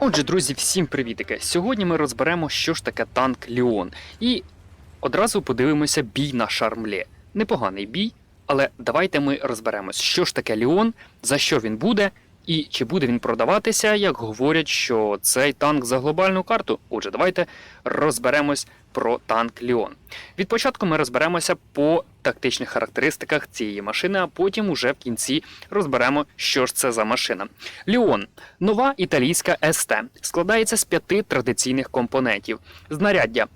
Отже, друзі, всім привітики! Сьогодні ми розберемо, що ж таке танк Ліон. І одразу подивимося бій на шармлі. Непоганий бій, але давайте ми розберемось, що ж таке Ліон, за що він буде, і чи буде він продаватися, як говорять, що цей танк за глобальну карту. Отже, давайте розберемось про танк Ліон. Від початку ми розберемося по тактичних характеристиках цієї машини, а потім уже в кінці розберемо, що ж це за машина. Ліон нова італійська СТ складається з п'яти традиційних компонентів: знаряддя,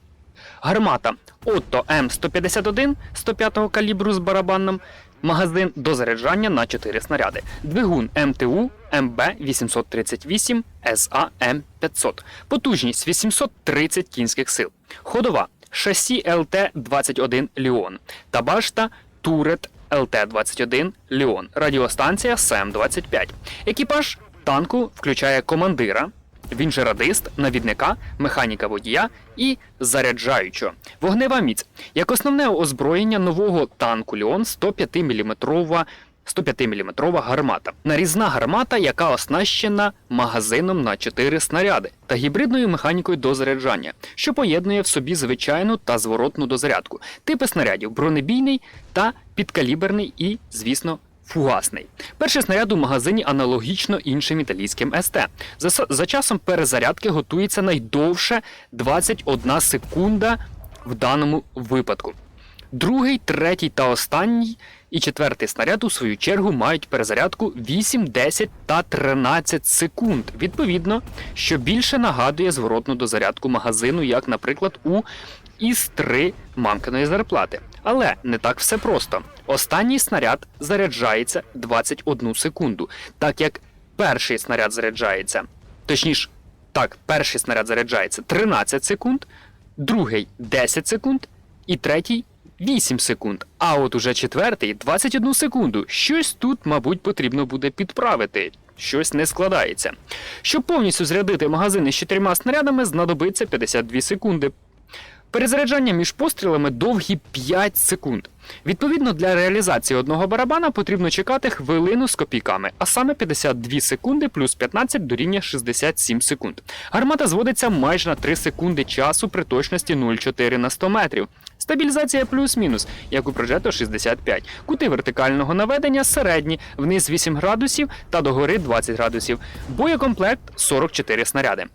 гармата Отто М151 105 калібру з барабаном, магазин до заряджання на 4 снаряди, двигун МТУ МБ838 СА М500, потужність 830 кінських сил, ходова шасі ЛТ-21 Ліон та башта Турет ЛТ-21 Ліон, радіостанція СМ-25. Екіпаж танку включає командира, він же радист, навідника, механіка водія і заряджаючого. Вогнева міць. Як основне озброєння нового танку Ліон 105 мм 105 мм гармата. Нарізна гармата, яка оснащена магазином на 4 снаряди та гібридною механікою до заряджання, що поєднує в собі звичайну та зворотну дозарядку. Типи снарядів бронебійний та підкаліберний і, звісно, фугасний. Перший снаряд у магазині аналогічно іншим італійським СТ. За, за часом перезарядки готується найдовше 21 секунда в даному випадку. Другий, третій та останній і четвертий снаряд у свою чергу мають перезарядку 8, 10 та 13 секунд. Відповідно, що більше нагадує зворотну дозарядку магазину, як, наприклад, у із 3 мамкиної зарплати. Але не так все просто. Останній снаряд заряджається 21 секунду, так як перший снаряд заряджається, точніше, так, перший снаряд заряджається 13 секунд, другий 10 секунд і третій 8 секунд. А от уже четвертий 21 секунду. Щось тут, мабуть, потрібно буде підправити. Щось не складається. Щоб повністю зрядити магазини з чотирма снарядами, знадобиться 52 секунди. Перезаряджання між пострілами довгі 5 секунд. Відповідно, для реалізації одного барабана потрібно чекати хвилину з копійками, а саме 52 секунди плюс 15 дорівнює 67 секунд. Гармата зводиться майже на 3 секунди часу при точності 0,4 на 100 метрів. Стабілізація плюс-мінус, як у Progetto 65. Кути вертикального наведення середні, вниз 8 градусів та догори 20 градусів. Боєкомплект 44 снаряди.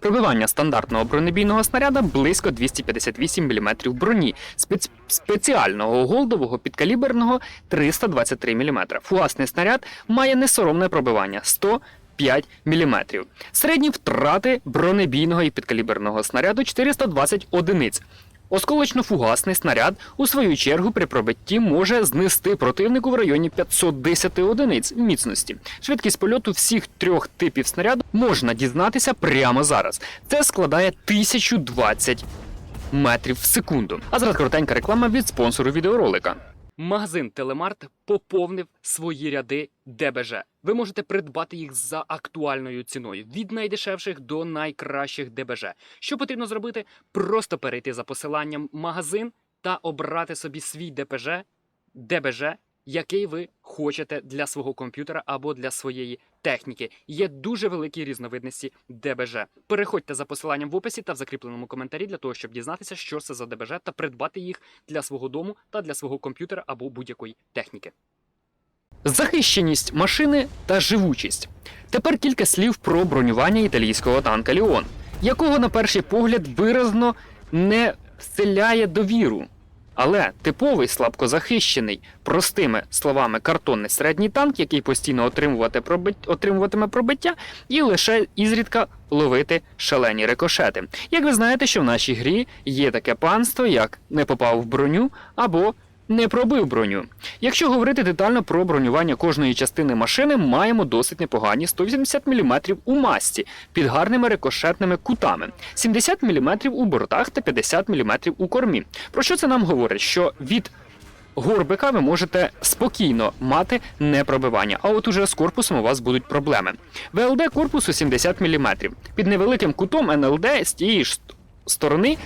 Пробивання стандартного бронебійного снаряда близько 258 мм броні, спец... спеціального голдового підкаліберного 323 мм. Власний снаряд має несоромне пробивання 105 мм. Середні втрати бронебійного і підкаліберного снаряду 420 одиниць. Осколочно-фугасний снаряд, у свою чергу, при пробитті може знести противнику в районі 510 одиниць міцності. Швидкість польоту всіх трьох типів снаряду можна дізнатися прямо зараз. Це складає 1020 метрів в секунду. А зараз коротенька реклама від спонсору відеоролика. Магазин Телемарт поповнив свої ряди ДБЖ. Ви можете придбати їх за актуальною ціною від найдешевших до найкращих ДБЖ. Що потрібно зробити? Просто перейти за посиланням магазин та обрати собі свій ДПЖ, ДБЖ, який ви хочете для свого комп'ютера або для своєї техніки. Є дуже великі різновидності ДБЖ. Переходьте за посиланням в описі та в закріпленому коментарі для того, щоб дізнатися, що це за ДБЖ, та придбати їх для свого дому та для свого комп'ютера або будь-якої техніки. Захищеність машини та живучість. Тепер кілька слів про бронювання італійського танка Ліон, якого на перший погляд виразно не вселяє довіру. Але типовий слабкозахищений, простими словами, картонний середній танк, який постійно отримуватиме пробиття, і лише ізрідка ловити шалені рикошети. Як ви знаєте, що в нашій грі є таке панство, як не попав в броню або не пробив броню. Якщо говорити детально про бронювання кожної частини машини, маємо досить непогані 180 мм у масті під гарними рикошетними кутами, 70 мм у бортах та 50 мм у кормі. Про що це нам говорить? Що від горбика ви можете спокійно мати непробивання, а от уже з корпусом у вас будуть проблеми. ВЛД корпусу 70 мм. Під невеликим кутом НЛД з тієї ж сторони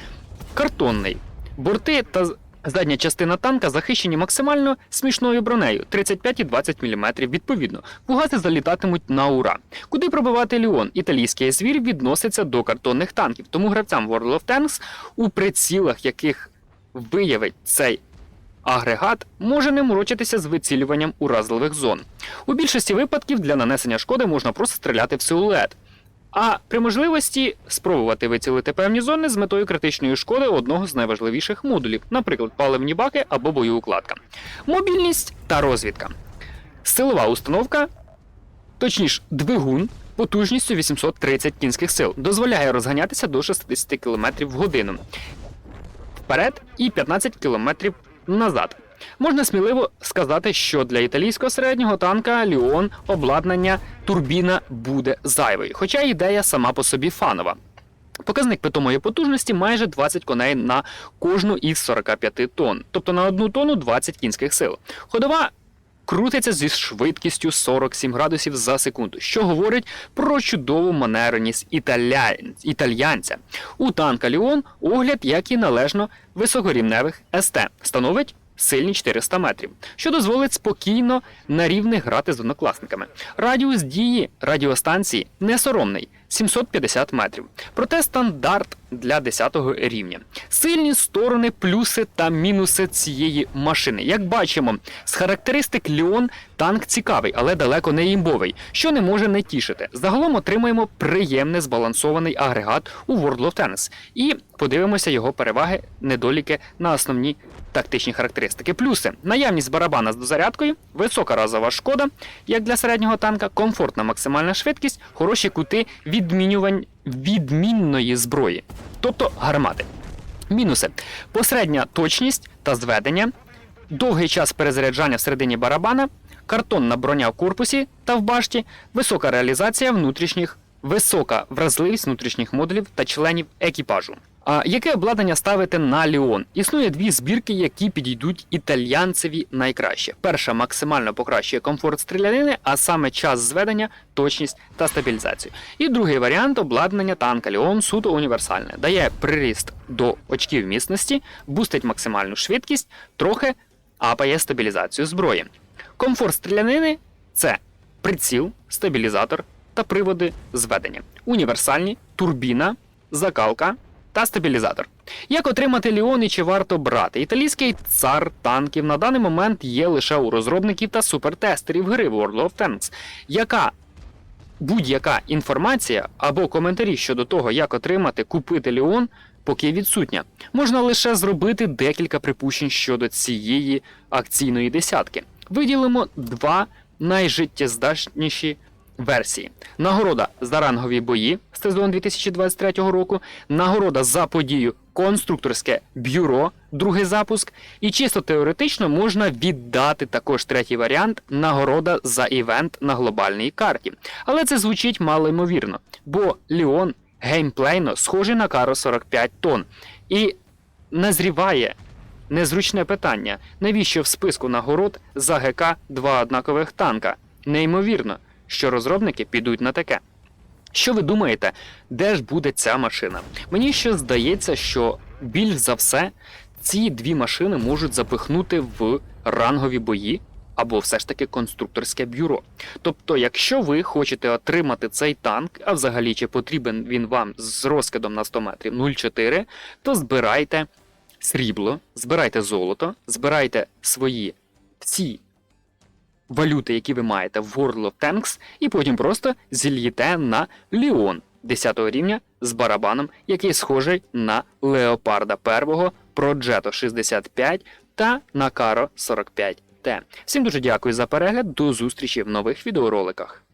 картонний. Борти та Задня частина танка захищені максимально смішною бронею 35 і 20 мм відповідно. Фугаси залітатимуть на ура. Куди пробивати Ліон? Італійський звір відноситься до картонних танків, тому гравцям World of Tanks, у прицілах яких виявить цей агрегат, може не морочитися з вицілюванням уразливих зон. У більшості випадків для нанесення шкоди можна просто стріляти в силует. А при можливості спробувати вицілити певні зони з метою критичної шкоди одного з найважливіших модулів, наприклад, паливні баки або боєукладка. Мобільність та розвідка. Силова установка, точніше, двигун потужністю 830 кінських сил, дозволяє розганятися до 60 км в годину вперед і 15 км назад. Можна сміливо сказати, що для італійського середнього танка Ліон обладнання турбіна буде зайвою, хоча ідея сама по собі фанова. Показник питомої потужності майже 20 коней на кожну із 45 тонн, тобто на одну тонну 20 кінських сил. Ходова крутиться зі швидкістю 47 градусів за секунду, що говорить про чудову манерність італя... італьянця. У танка Ліон огляд, як і належно високорівневих СТ, становить сильні 400 метрів, що дозволить спокійно на рівних грати з однокласниками. Радіус дії радіостанції не соромний 750 метрів. Проте стандарт для 10 рівня. Сильні сторони, плюси та мінуси цієї машини. Як бачимо, з характеристик Ліон танк цікавий, але далеко не імбовий, що не може не тішити. Загалом отримаємо приємний збалансований агрегат у World of Tanks і подивимося його переваги, недоліки на основні тактичні характеристики. Плюси: наявність барабана з дозарядкою, висока разова шкода, як для середнього танка, комфортна максимальна швидкість, хороші кути відмінювань відмінної зброї, тобто гармати. Мінуси: посередня точність та зведення, довгий час перезаряджання всередині барабана, картонна броня в корпусі та в башті, висока реалізація внутрішніх, висока вразливість внутрішніх модулів та членів екіпажу. А яке обладнання ставити на Ліон? Існує дві збірки, які підійдуть італьянцеві найкраще. Перша максимально покращує комфорт стрілянини, а саме час зведення, точність та стабілізацію. І другий варіант обладнання танка Ліон суто універсальне, дає приріст до очків міцності, бустить максимальну швидкість, трохи апає стабілізацію зброї. Комфорт стрілянини це приціл, стабілізатор та приводи зведення. Універсальні, турбіна, закалка та стабілізатор. Як отримати Ліон і чи варто брати? Італійський цар танків на даний момент є лише у розробників та супертестерів гри World of Tanks, яка будь-яка інформація або коментарі щодо того, як отримати, купити Ліон, поки відсутня. Можна лише зробити декілька припущень щодо цієї акційної десятки. Виділимо два найжиттєздатніші версії: нагорода за рангові бої з сезону 2023 року, нагорода за подію конструкторське бюро, другий запуск. І чисто теоретично можна віддати також третій варіант нагорода за івент на глобальній карті. Але це звучить мало ймовірно, бо Ліон геймплейно схожий на Каро 45 тонн. І назріває незручне питання: навіщо в списку нагород за ГК два однакових танка? Неймовірно, що розробники підуть на таке. Що ви думаєте, де ж буде ця машина? Мені ще здається, що більш за все ці дві машини можуть запихнути в рангові бої або все ж таки конструкторське бюро. Тобто, якщо ви хочете отримати цей танк, а взагалі чи потрібен він вам з розкидом на 100 метрів 0,4, то збирайте срібло, збирайте золото, збирайте свої всі валюти, які ви маєте в World of Tanks, і потім просто зільєте на Ліон 10 рівня з барабаном, який схожий на Леопарда 1, Проджето 65 та на Caro 45 Т. Всім дуже дякую за перегляд. До зустрічі в нових відеороликах.